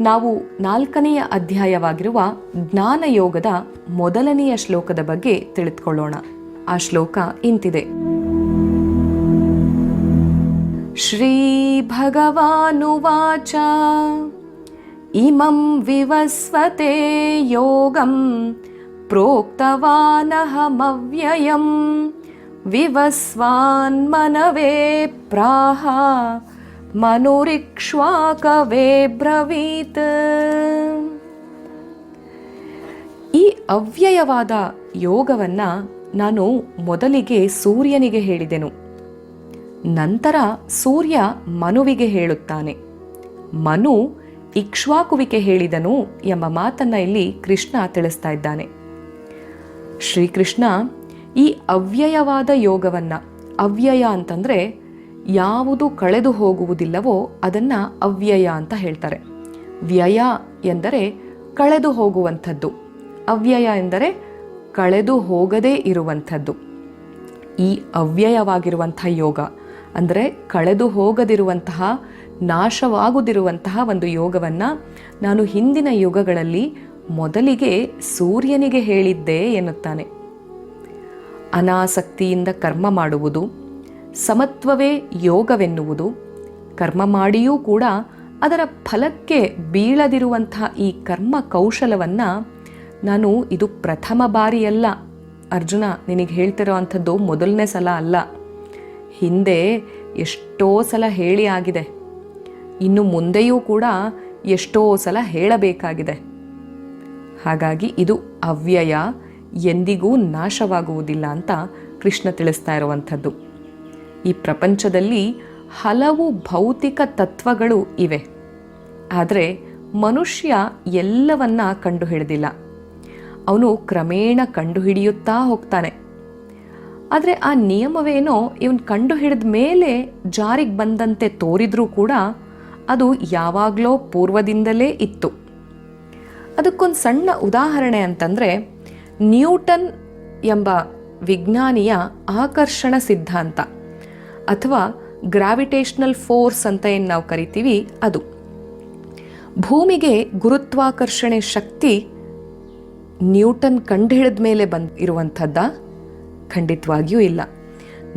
ನಾವು ನಾಲ್ಕನೆಯ ಅಧ್ಯಾಯವಾಗಿರುವ ಜ್ಞಾನಯೋಗದ ಮೊದಲನೆಯ ಶ್ಲೋಕದ ಬಗ್ಗೆ ತಿಳಿದುಕೊಳ್ಳೋಣ. ಆ ಶ್ಲೋಕ ಇಂತಿದೆ. ಶ್ರೀ ಭಗವಾನುವಾಚ ಇಮಂ ವಿವಸ್ವತೆ ಯೋಗಂ ಪ್ರೋಕ್ತವಾನಹಮವ್ಯಯಂ ವಿವಸ್ವಾನ್ ಮನವೇ ಪ್ರಾಹ ಮನುರಿಕ್ಷ್ವಾಕವೇ ಬ್ರವೀತ್. ಈ ಅವ್ಯಯವಾದ ಯೋಗವನ್ನ ನಾನು ಮೊದಲಿಗೆ ಸೂರ್ಯನಿಗೆ ಹೇಳಿದೆನು. ನಂತರ ಸೂರ್ಯ ಮನುವಿಗೆ ಹೇಳುತ್ತಾನೆ. ಮನು ಇಕ್ಷ್ವಾಕುವಿಕೆ ಹೇಳಿದನು ಎಂಬ ಮಾತನ್ನ ಇಲ್ಲಿ ಕೃಷ್ಣ ತಿಳಿಸ್ತಾ ಇದ್ದಾನೆ. ಶ್ರೀಕೃಷ್ಣ ಈ ಅವ್ಯಯವಾದ ಯೋಗವನ್ನ ಅವ್ಯಯ ಅಂತಂದ್ರೆ ಯಾವುದು ಕಳೆದು ಹೋಗುವುದಿಲ್ಲವೋ ಅದನ್ನ ಅವ್ಯಯ ಅಂತ ಹೇಳ್ತಾರೆ. ವ್ಯಯ ಎಂದರೆ ಕಳೆದು ಹೋಗುವಂಥದ್ದು. ಅವ್ಯಯ ಎಂದರೆ ಕಳೆದು ಹೋಗದೇ ಇರುವಂಥದ್ದು. ಈ ಅವ್ಯಯವಾಗಿರುವಂಥ ಯೋಗ ಅಂದರೆ ಕಳೆದು ಹೋಗದಿರುವಂತಹ, ನಾಶವಾಗುದಿರುವಂತಹ ಒಂದು ಯೋಗವನ್ನು ನಾನು ಹಿಂದಿನ ಯುಗಗಳಲ್ಲಿ ಮೊದಲಿಗೆ ಸೂರ್ಯನಿಗೆ ಹೇಳಿದ್ದೆ ಎನ್ನುತ್ತಾನೆ. ಅನಾಸಕ್ತಿಯಿಂದ ಕರ್ಮ ಮಾಡುವುದು ಸಮತ್ವವೇ ಯೋಗವೆನ್ನುವುದು. ಕರ್ಮ ಮಾಡಿಯೂ ಕೂಡ ಅದರ ಫಲಕ್ಕೆ ಬೀಳದಿರುವಂತಹ ಈ ಕರ್ಮ ಕೌಶಲವನ್ನು ನಾನು ಇದು ಪ್ರಥಮ ಬಾರಿಯಲ್ಲ. ಅರ್ಜುನ, ನಿನಗೆ ಹೇಳ್ತಿರೋ ಅಂಥದ್ದು ಮೊದಲನೇ ಸಲ ಅಲ್ಲ. ಹಿಂದೆ ಎಷ್ಟೋ ಸಲ ಹೇಳಿ ಆಗಿದೆ. ಇನ್ನು ಮುಂದೆಯೂ ಕೂಡ ಎಷ್ಟೋ ಸಲ ಹೇಳಬೇಕಾಗಿದೆ. ಹಾಗಾಗಿ ಇದು ಅವ್ಯಯ ಎಂದಿಗೂ ನಾಶವಾಗುವುದಿಲ್ಲ ಅಂತ ಕೃಷ್ಣ ತಿಳಿಸ್ತಾ ಇರುವಂಥದ್ದು. ಈ ಪ್ರಪಂಚದಲ್ಲಿ ಹಲವು ಭೌತಿಕ ತತ್ವಗಳು ಇವೆ. ಆದರೆ ಮನುಷ್ಯ ಎಲ್ಲವನ್ನ ಕಂಡುಹಿಡಿದಿಲ್ಲ. ಅವನು ಕ್ರಮೇಣ ಕಂಡುಹಿಡಿಯುತ್ತಾ ಹೋಗ್ತಾನೆ. ಆದರೆ ಆ ನಿಯಮವೇನೋ ಇವನು ಕಂಡುಹಿಡಿದ ಮೇಲೆ ಜಾರಿಗೆ ಬಂದಂತೆ ತೋರಿದ್ರೂ ಕೂಡ ಅದು ಯಾವಾಗಲೋ ಪೂರ್ವದಿಂದಲೇ ಇತ್ತು. ಅದಕ್ಕೊಂದು ಸಣ್ಣ ಉದಾಹರಣೆ ಅಂತಂದರೆ ನ್ಯೂಟನ್ ಎಂಬ ವಿಜ್ಞಾನಿಯ ಆಕರ್ಷಣ ಸಿದ್ಧಾಂತ. ಅಥವಾ ಗ್ರಾವಿಟೇಷನಲ್ ಫೋರ್ಸ್ ಅಂತ ಏನು ನಾವು ಕರಿತೀವಿ? ಅದು. ಭೂಮಿಗೆ ಗುರುತ್ವಾಕರ್ಷಣೆ ಶಕ್ತಿ ನ್ಯೂಟನ್ ಕಂಡುಹಿಡಿದ ಮೇಲೆ ಬಂದ್ ಇರುವಂಥದ್ದ? ಖಂಡಿತವಾಗಿಯೂ ಇಲ್ಲ.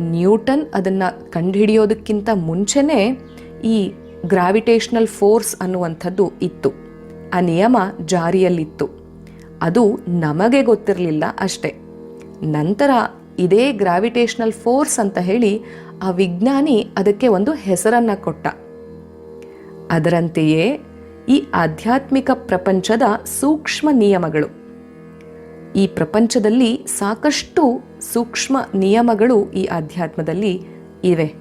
ನ್ಯೂಟನ್ ಅದನ್ನು ಕಂಡುಹಿಡಿಯೋದಕ್ಕಿಂತ ಮುಂಚೆನೇ ಈ ಗ್ರಾವಿಟೇಷನಲ್ ಫೋರ್ಸ್ ಅನ್ನುವಂಥದ್ದು ಇತ್ತು. ಆ ನಿಯಮ ಜಾರಿಯಲ್ಲಿತ್ತು. ಅದು ನಮಗೆ ಗೊತ್ತಿರಲಿಲ್ಲ ಅಷ್ಟೇ. ನಂತರ ಇದೇ ಗ್ರಾವಿಟೇಷನಲ್ ಫೋರ್ಸ್ ಅಂತ ಹೇಳಿ ಆ ವಿಜ್ಞಾನಿ ಅದಕ್ಕೆ ಒಂದು ಹೆಸರನ್ನು ಕೊಟ್ಟ. ಅದರಂತೆಯೇ ಈ ಆಧ್ಯಾತ್ಮಿಕ ಪ್ರಪಂಚದ ಸೂಕ್ಷ್ಮ ನಿಯಮಗಳು. ಈ ಪ್ರಪಂಚದಲ್ಲಿ ಸಾಕಷ್ಟು ಸೂಕ್ಷ್ಮ ನಿಯಮಗಳು ಈ ಆಧ್ಯಾತ್ಮದಲ್ಲಿ ಇವೆ.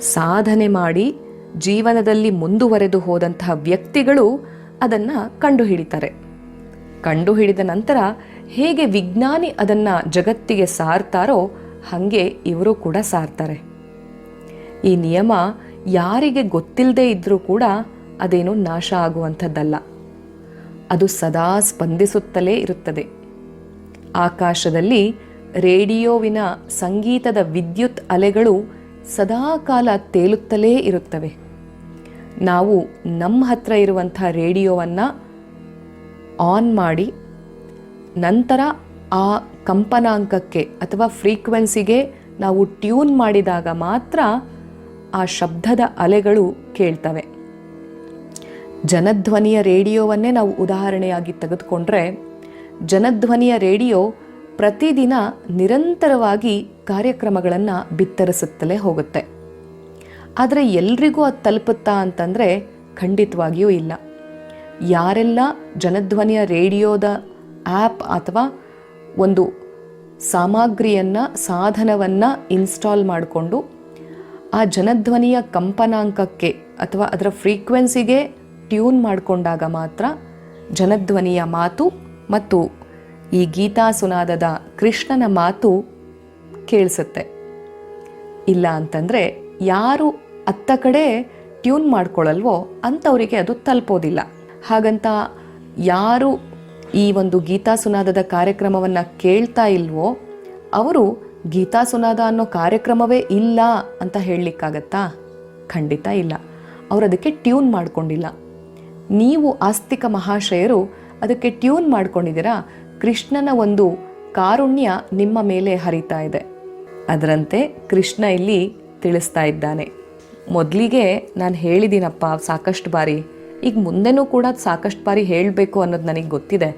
ಸಾಧನೆ ಮಾಡಿ ಜೀವನದಲ್ಲಿ ಮುಂದುವರೆದು ಹೋದಂತಹ ವ್ಯಕ್ತಿಗಳು ಅದನ್ನು ಕಂಡುಹಿಡಿತಾರೆ. ಕಂಡುಹಿಡಿದ ನಂತರ ಹೇಗೆ ವಿಜ್ಞಾನಿ ಅದನ್ನು ಜಗತ್ತಿಗೆ ಸಾರ್ತಾರೋ ಹಾಗೆ ಇವರು ಕೂಡ ಸಾರ್ತಾರೆ. ಈ ನಿಯಮ ಯಾರಿಗೆ ಗೊತ್ತಿಲ್ಲದೆ ಇದ್ದರೂ ಕೂಡ ಅದೇನು ನಾಶ ಆಗುವಂಥದ್ದಲ್ಲ. ಅದು ಸದಾ ಸ್ಪಂದಿಸುತ್ತಲೇ ಇರುತ್ತದೆ. ಆಕಾಶದಲ್ಲಿ ರೇಡಿಯೋವಿನ ಸಂಗೀತದ ವಿದ್ಯುತ್ ಅಲೆಗಳು ಸದಾಕಾಲ ತೇಲುತ್ತಲೇ ಇರುತ್ತವೆ. ನಾವು ನಮ್ಮ ಹತ್ರ ಇರುವಂಥ ರೇಡಿಯೋವನ್ನು ಆನ್ ಮಾಡಿ ನಂತರ ಆ ಕಂಪನಾಂಕಕ್ಕೆ ಅಥವಾ ಫ್ರೀಕ್ವೆನ್ಸಿಗೆ ನಾವು ಟ್ಯೂನ್ ಮಾಡಿದಾಗ ಮಾತ್ರ ಆ ಶಬ್ದದ ಅಲೆಗಳು ಕೇಳ್ತವೆ. ಜನಧ್ವನಿಯ ರೇಡಿಯೋವನ್ನೇ ನಾವು ಉದಾಹರಣೆಯಾಗಿ ತೆಗೆದುಕೊಂಡ್ರೆ, ಜನಧ್ವನಿಯ ರೇಡಿಯೋ ಪ್ರತಿದಿನ ನಿರಂತರವಾಗಿ ಕಾರ್ಯಕ್ರಮಗಳನ್ನು ಬಿತ್ತರಿಸುತ್ತಲೇ ಹೋಗುತ್ತೆ. ಆದರೆ ಎಲ್ರಿಗೂ ಅದು ತಲುಪುತ್ತಾ ಅಂತಂದರೆ ಖಂಡಿತವಾಗಿಯೂ ಇಲ್ಲ. ಯಾರೆಲ್ಲ ಜನಧ್ವನಿಯ ರೇಡಿಯೋದ ಆ್ಯಪ್ ಅಥವಾ ಒಂದು ಸಾಮಗ್ರಿಯನ್ನು, ಸಾಧನವನ್ನು ಇನ್ಸ್ಟಾಲ್ ಮಾಡಿಕೊಂಡು ಆ ಜನಧ್ವನಿಯ ಕಂಪನಾಂಕಕ್ಕೆ ಅಥವಾ ಅದರ ಫ್ರೀಕ್ವೆನ್ಸಿಗೆ ಟ್ಯೂನ್ ಮಾಡಿಕೊಂಡಾಗ ಮಾತ್ರ ಜನಧ್ವನಿಯ ಮಾತು ಮತ್ತು ಈ ಗೀತಾ ಸುನಾದದ ಕೃಷ್ಣನ ಮಾತು ಕೇಳಿಸುತ್ತೆ. ಇಲ್ಲ ಅಂತಂದರೆ ಯಾರು ಅತ್ತ ಕಡೆ ಟ್ಯೂನ್ ಮಾಡ್ಕೊಳ್ಳಲ್ವೋ ಅಂಥವರಿಗೆ ಅದು ತಲುಪೋದಿಲ್ಲ. ಹಾಗಂತ ಯಾರು ಈ ಒಂದು ಗೀತಾ ಸುನಾದದ ಕಾರ್ಯಕ್ರಮವನ್ನು ಕೇಳ್ತಾ ಇಲ್ವೋ, ಅವರು ಗೀತಾ ಸುನಾದ ಅನ್ನೋ ಕಾರ್ಯಕ್ರಮವೇ ಇಲ್ಲ ಅಂತ ಹೇಳಲಿಕ್ಕಾಗತ್ತಾ? ಖಂಡಿತ ಇಲ್ಲ. ಅವರು ಅದಕ್ಕೆ ಟ್ಯೂನ್ ಮಾಡಿಕೊಂಡಿಲ್ಲ. ನೀವು ಆಸ್ತಿಕ ಮಹಾಶಯರು ಅದಕ್ಕೆ ಟ್ಯೂನ್ ಮಾಡ್ಕೊಂಡಿದ್ದೀರಾ? ಕೃಷ್ಣನ ಒಂದು ಕಾರುಣ್ಯ ನಿಮ್ಮ ಮೇಲೆ ಹರಿತಾ ಇದೆ. ಅದರಂತೆ ಕೃಷ್ಣ ಇಲ್ಲಿ ತಿಳಿಸ್ತಾ ಇದ್ದಾನೆ. ಮೊದಲಿಗೆ ನಾನು ಹೇಳಿದ್ದೀನಪ್ಪ ಸಾಕಷ್ಟು ಬಾರಿ. ಈಗ ಮುಂದೆನೂ ಕೂಡ ಸಾಕಷ್ಟು ಬಾರಿ ಹೇಳಬೇಕು ಅನ್ನೋದು ನನಗೆ ಗೊತ್ತಿದೆ.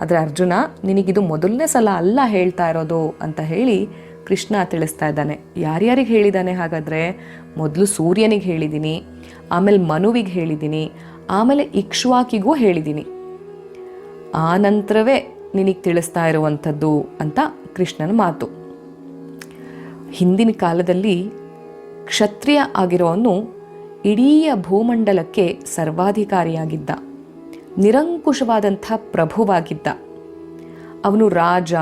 ಆದರೆ ಅರ್ಜುನ ನಿನಗಿದು ಮೊದಲನೇ ಸಲ ಅಲ್ಲ ಹೇಳ್ತಾ ಇರೋದು ಅಂತ ಹೇಳಿ ಕೃಷ್ಣ ತಿಳಿಸ್ತಾ ಇದ್ದಾನೆ. ಯಾರ್ಯಾರಿಗೆ ಹೇಳಿದ್ದಾನೆ ಹಾಗಾದರೆ? ಮೊದಲು ಸೂರ್ಯನಿಗೆ ಹೇಳಿದ್ದೀನಿ ಆಮೇಲೆ ಮನುವಿಗೆ ಹೇಳಿದ್ದೀನಿ ಆಮೇಲೆ ಇಕ್ಷ್ವಾಕಿಗೂ ಹೇಳಿದ್ದೀನಿ ಆ ನಂತರವೇ ನಿನಗೆ ತಿಳಿಸ್ತಾ ಇರುವಂಥದ್ದು ಅಂತ ಕೃಷ್ಣನ ಮಾತು. ಹಿಂದಿನ ಕಾಲದಲ್ಲಿ ಕ್ಷತ್ರಿಯ ಆಗಿರೋನು ಇಡೀ ಭೂಮಂಡಲಕ್ಕೆ ಸರ್ವಾಧಿಕಾರಿಯಾಗಿದ್ದ, ನಿರಂಕುಶವಾದಂಥ ಪ್ರಭುವಾಗಿದ್ದ. ಅವನು ರಾಜ,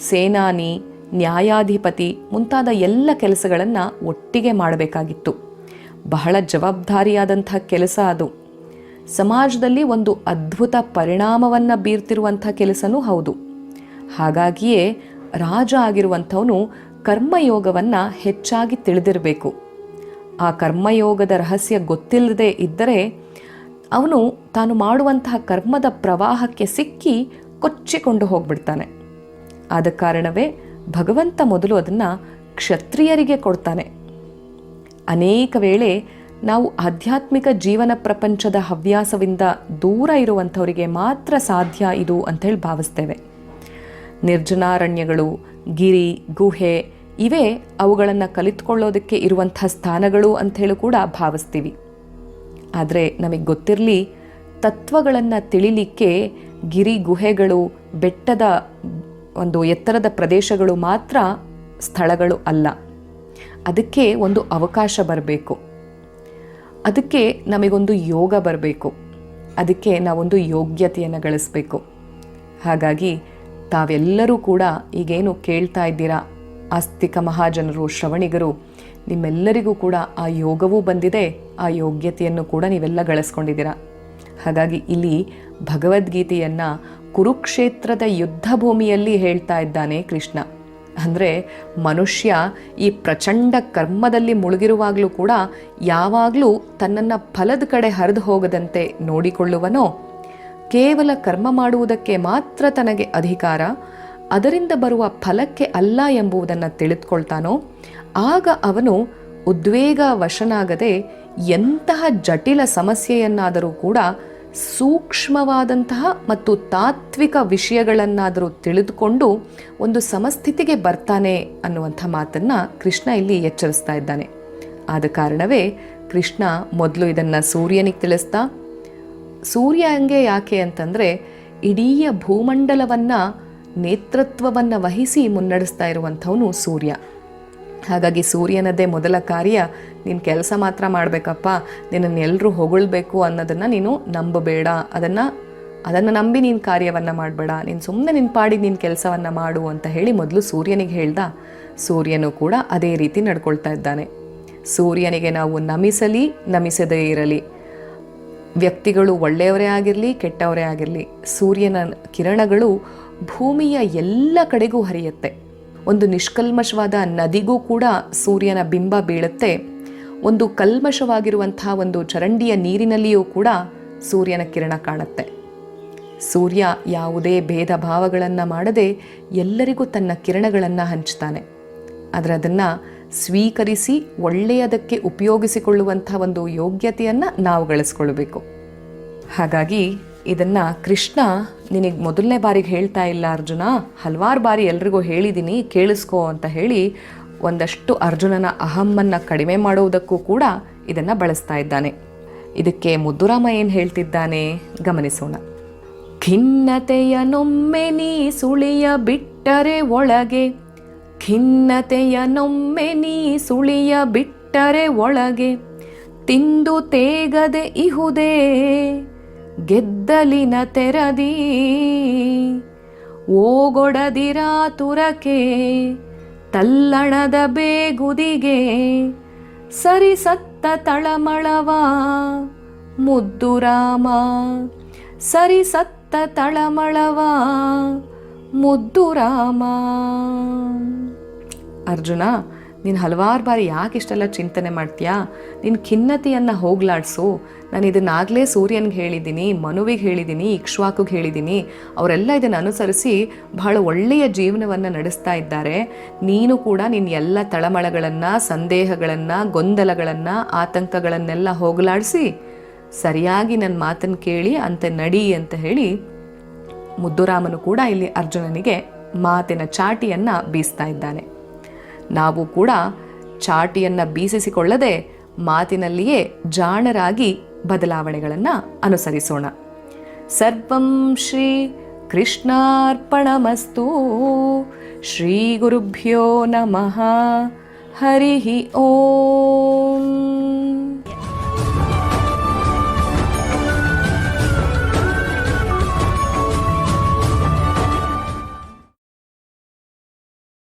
ಸೇನಾನಿ, ನ್ಯಾಯಾಧಿಪತಿ ಮುಂತಾದ ಎಲ್ಲ ಕೆಲಸಗಳನ್ನು ಒಟ್ಟಿಗೆ ಮಾಡಬೇಕಾಗಿತ್ತು. ಬಹಳ ಜವಾಬ್ದಾರಿಯಾದಂಥ ಕೆಲಸ ಅದು. ಸಮಾಜದಲ್ಲಿ ಒಂದು ಅದ್ಭುತ ಪರಿಣಾಮವನ್ನು ಬೀರ್ತಿರುವಂಥ ಕೆಲಸನೂ ಹೌದು. ಹಾಗಾಗಿಯೇ ರಾಜ ಆಗಿರುವಂಥವನು ಕರ್ಮಯೋಗವನ್ನು ಹೆಚ್ಚಾಗಿ ತಿಳಿದಿರಬೇಕು. ಆ ಕರ್ಮಯೋಗದ ರಹಸ್ಯ ಗೊತ್ತಿಲ್ಲದೆ ಇದ್ದರೆ ಅವನು ತಾನು ಮಾಡುವಂತಹ ಕರ್ಮದ ಪ್ರವಾಹಕ್ಕೆ ಸಿಕ್ಕಿ ಕೊಚ್ಚಿಕೊಂಡು ಹೋಗ್ಬಿಡ್ತಾನೆ. ಆದ ಕಾರಣವೇ ಭಗವಂತ ಮೊದಲು ಅದನ್ನು ಕ್ಷತ್ರಿಯರಿಗೆ ಕೊಡ್ತಾನೆ. ಅನೇಕ ವೇಳೆ ನಾವು ಆಧ್ಯಾತ್ಮಿಕ ಜೀವನ ಪ್ರಪಂಚದ ಹವ್ಯಾಸದಿಂದ ದೂರ ಇರುವಂಥವರಿಗೆ ಮಾತ್ರ ಸಾಧ್ಯ ಇದು ಅಂತ ಹೇಳಿ ಭಾವಿಸ್ತೇವೆ. ನಿರ್ಜನಾರಣ್ಯಗಳು, ಗಿರಿ, ಗುಹೆ ಇವೇ ಅವುಗಳನ್ನು ಕಲಿತ್ಕೊಳ್ಳೋದಕ್ಕೆ ಇರುವಂಥ ಸ್ಥಾನಗಳು ಅಂಥೇಳಿ ಕೂಡ ಭಾವಿಸ್ತೀವಿ. ಆದರೆ ನಮಗೆ ಗೊತ್ತಿರಲಿ, ತತ್ವಗಳನ್ನು ತಿಳಿಲಿಕ್ಕೆ ಗಿರಿ ಗುಹೆಗಳು, ಬೆಟ್ಟದ ಒಂದು ಎತ್ತರದ ಪ್ರದೇಶಗಳು ಮಾತ್ರ ಸ್ಥಳಗಳು ಅಲ್ಲ. ಅದಕ್ಕೆ ಒಂದು ಅವಕಾಶ ಬರಬೇಕು. ಅದಕ್ಕೆ ನಮಗೊಂದು ಯೋಗ ಬರಬೇಕು. ಅದಕ್ಕೆ ನಾವೊಂದು ಯೋಗ್ಯತೆಯನ್ನು ಗಳಿಸ್ಬೇಕು. ಹಾಗಾಗಿ ತಾವೆಲ್ಲರೂ ಕೂಡ ಈಗೇನು ಕೇಳ್ತಾ ಇದ್ದೀರಾ? ಆಸ್ತಿಕ ಮಹಾಜನರು, ಶ್ರವಣಿಗರು, ನಿಮ್ಮೆಲ್ಲರಿಗೂ ಕೂಡ ಆ ಯೋಗವೂ ಬಂದಿದೆ, ಆ ಯೋಗ್ಯತೆಯನ್ನು ಕೂಡ ನೀವೆಲ್ಲ ಗಳಿಸ್ಕೊಂಡಿದ್ದೀರಾ? ಹಾಗಾಗಿ ಇಲ್ಲಿ ಭಗವದ್ಗೀತೆಯನ್ನು ಕುರುಕ್ಷೇತ್ರದ ಯುದ್ಧ ಭೂಮಿಯಲ್ಲಿ ಹೇಳ್ತಾ ಇದ್ದಾನೆ ಕೃಷ್ಣ. ಅಂದರೆ ಮನುಷ್ಯ ಈ ಪ್ರಚಂಡ ಕರ್ಮದಲ್ಲಿ ಮುಳುಗಿರುವಾಗಲೂ ಕೂಡ ಯಾವಾಗಲೂ ತನ್ನನ್ನು ಫಲದ ಕಡೆ ಹರಿದು ಹೋಗದಂತೆ ನೋಡಿಕೊಳ್ಳುವನೋ, ಕೇವಲ ಕರ್ಮ ಮಾಡುವುದಕ್ಕೆ ಮಾತ್ರ ತನಗೆ ಅಧಿಕಾರ ಅದರಿಂದ ಬರುವ ಫಲಕ್ಕೆ ಅಲ್ಲ ಎಂಬುದನ್ನು ತಿಳಿದುಕೊಳ್ತಾನೋ, ಆಗ ಅವನು ಉದ್ವೇಗ ವಶನಾಗದೆ ಎಂತಹ ಜಟಿಲ ಸಮಸ್ಯೆಯನ್ನಾದರೂ ಕೂಡ ಸೂಕ್ಷ್ಮವಾದಂತಹ ಮತ್ತು ತಾತ್ವಿಕ ವಿಷಯಗಳನ್ನಾದರೂ ತಿಳಿದುಕೊಂಡು ಒಂದು ಸಮಸ್ಥಿತಿಗೆ ಬರ್ತಾನೆ ಅನ್ನುವಂಥ ಮಾತನ್ನು ಕೃಷ್ಣ ಇಲ್ಲಿ ಎಚ್ಚರಿಸ್ತಾ ಇದ್ದಾನೆ. ಆದ ಕಾರಣವೇ ಕೃಷ್ಣ ಮೊದಲು ಇದನ್ನು ಸೂರ್ಯನಿಗೆ ತಿಳಿಸ್ತಾ, ಸೂರ್ಯ ಹಂಗೆ ಯಾಕೆ ಅಂತಂದರೆ ಇಡೀ ಭೂಮಂಡಲವನ್ನು ನೇತೃತ್ವವನ್ನು ವಹಿಸಿ ಮುನ್ನಡೆಸ್ತಾ ಇರುವಂಥವನು ಸೂರ್ಯ. ಹಾಗಾಗಿ ಸೂರ್ಯನದೇ ಮೊದಲ ಕಾರ್ಯ, ನೀನು ಕೆಲಸ ಮಾತ್ರ ಮಾಡಬೇಕಪ್ಪ, ನಿನ್ನನ್ನು ಎಲ್ಲರೂ ಹೊಗಳ್ಬೇಕು ಅನ್ನೋದನ್ನು ನೀನು ನಂಬಬೇಡ. ಅದನ್ನು ಅದನ್ನು ನಂಬಿ ನೀನು ಕಾರ್ಯವನ್ನು ಮಾಡಬೇಡ. ನೀನು ಸುಮ್ಮನೆ ನಿನ್ನ ಪಾಡಿಗೆ ನೀನು ಕೆಲಸವನ್ನು ಮಾಡು ಅಂತ ಹೇಳಿ ಮೊದಲು ಸೂರ್ಯನಿಗೆ ಹೇಳ್ದ. ಸೂರ್ಯನು ಕೂಡ ಅದೇ ರೀತಿ ನಡ್ಕೊಳ್ತಾ ಇದ್ದಾನೆ. ಸೂರ್ಯನಿಗೆ ನಾವು ನಮಿಸಲಿ, ನಮಿಸದೇ ಇರಲಿ. ವ್ಯಕ್ತಿಗಳು ಒಳ್ಳೆಯವರೇ ಆಗಿರಲಿ, ಕೆಟ್ಟವರೇ ಆಗಿರಲಿ, ಸೂರ್ಯನ ಕಿರಣಗಳು ಭೂಮಿಯ ಎಲ್ಲ ಕಡೆಗೂ ಹರಿಯುತ್ತೆ. ಒಂದು ನಿಷ್ಕಲ್ಮಶವಾದ ನದಿಗೂ ಕೂಡ ಸೂರ್ಯನ ಬಿಂಬ ಬೀಳುತ್ತೆ. ಒಂದು ಕಲ್ಮಶವಾಗಿರುವಂತಹ ಒಂದು ಚರಂಡಿಯ ನೀರಿನಲ್ಲಿಯೂ ಕೂಡ ಸೂರ್ಯನ ಕಿರಣ ಕಾಣುತ್ತೆ. ಸೂರ್ಯ ಯಾವುದೇ ಭೇದ ಭಾವಗಳನ್ನು ಮಾಡದೆ ಎಲ್ಲರಿಗೂ ತನ್ನ ಕಿರಣಗಳನ್ನು ಹಂಚ್ತಾನೆ. ಆದರೆ ಅದನ್ನು ಸ್ವೀಕರಿಸಿ ಒಳ್ಳೆಯದಕ್ಕೆ ಉಪಯೋಗಿಸಿಕೊಳ್ಳುವಂಥ ಒಂದು ಯೋಗ್ಯತೆಯನ್ನು ನಾವು ಗಳಿಸ್ಕೊಳ್ಬೇಕು. ಹಾಗಾಗಿ ಇದನ್ನ ಕೃಷ್ಣ ನಿನಗೆ ಮೊದಲನೇ ಬಾರಿಗೆ ಹೇಳ್ತಾ ಇಲ್ಲ, ಅರ್ಜುನ? ಹಲವಾರು ಬಾರಿ ಎಲ್ರಿಗೂ ಹೇಳಿದ್ದೀನಿ ಕೇಳಿಸ್ಕೋ ಅಂತ ಹೇಳಿ ಒಂದಷ್ಟು ಅರ್ಜುನನ ಅಹಮ್ಮನ್ನು ಕಡಿಮೆ ಮಾಡುವುದಕ್ಕೂ ಕೂಡ ಇದನ್ನು ಬಳಸ್ತಾ ಇದ್ದಾನೆ. ಇದಕ್ಕೆ ಮುದ್ದುರಾಮ ಏನು ಹೇಳ್ತಿದ್ದಾನೆ? ಗಮನಿಸೋಣ. ಖಿನ್ನತೆಯ ನೊಮ್ಮೆ ನೀ ಸುಳಿಯ ಬಿಟ್ಟರೆ ಒಳಗೆ. ಖಿನ್ನತೆಯ ನೊಮ್ಮೆ ನೀ ಸುಳಿಯ ಬಿಟ್ಟರೆ ಒಳಗೆ. ತಿಂದು ತೇಗದೆ ಇಹುದೇ. ಗೆದ್ದಲಿನ ತೆರದಿ ಓಗೊಡದಿರಾತುರಕೆ ತಲ್ಲಣದ ಬೇಗುದಿಗೆ ಸರಿಸತ್ತ ತಳಮಳವ ಮುದ್ದು ರಾಮ ಸರಿಸತ್ತ ತಳಮಳವ ಮುದ್ದು ರಾಮ ಅರ್ಜುನ ನೀನು ಹಲವಾರು ಬಾರಿ ಯಾಕೆ ಇಷ್ಟೆಲ್ಲ ಚಿಂತನೆ ಮಾಡ್ತೀಯಾ? ನಿನ್ನ ಖಿನ್ನತೆಯನ್ನು ಹೋಗ್ಲಾಡಿಸು. ನಾನು ಇದನ್ನಾಗಲೇ ಸೂರ್ಯನಿಗೆ ಹೇಳಿದ್ದೀನಿ ಮನುವಿಗೆ ಹೇಳಿದ್ದೀನಿ ಇಕ್ಷ್ವಾಕುಗೆ ಹೇಳಿದ್ದೀನಿ ಅವರೆಲ್ಲ ಇದನ್ನು ಅನುಸರಿಸಿ ಬಹಳ ಒಳ್ಳೆಯ ಜೀವನವನ್ನು ನಡೆಸ್ತಾ ಇದ್ದಾರೆ. ನೀನು ಕೂಡ ನಿನ್ನ ಎಲ್ಲ ತಳಮಳಗಳನ್ನು, ಸಂದೇಹಗಳನ್ನು, ಗೊಂದಲಗಳನ್ನು, ಆತಂಕಗಳನ್ನೆಲ್ಲ ಹೋಗಲಾಡಿಸಿ ಸರಿಯಾಗಿ ನನ್ನ ಮಾತನ್ನು ಕೇಳಿ ಅಂತ ನಡಿ ಅಂತ ಹೇಳಿ ಮುದ್ದುರಾಮನು ಕೂಡ ಇಲ್ಲಿ ಅರ್ಜುನನಿಗೆ ಮಾತಿನ ಚಾಟಿಯನ್ನು ಬೀಸ್ತಾ ಇದ್ದಾನೆ. ನಾವು ಕೂಡ ಚಾಟಿಯನ್ನು ಬೀಸಿಸಿಕೊಳ್ಳದೆ ಮಾತಿನಲ್ಲಿಯೇ ಜಾಣರಾಗಿ ಬದಲಾವಣೆಗಳನ್ನು ಅನುಸರಿಸೋಣ. ಸರ್ವಂ ಶ್ರೀ ಕೃಷ್ಣಾರ್ಪಣಮಸ್ತು. ಶ್ರೀ ಗುರುಭ್ಯೋ ನಮಃ. ಹರಿ ಓಂ.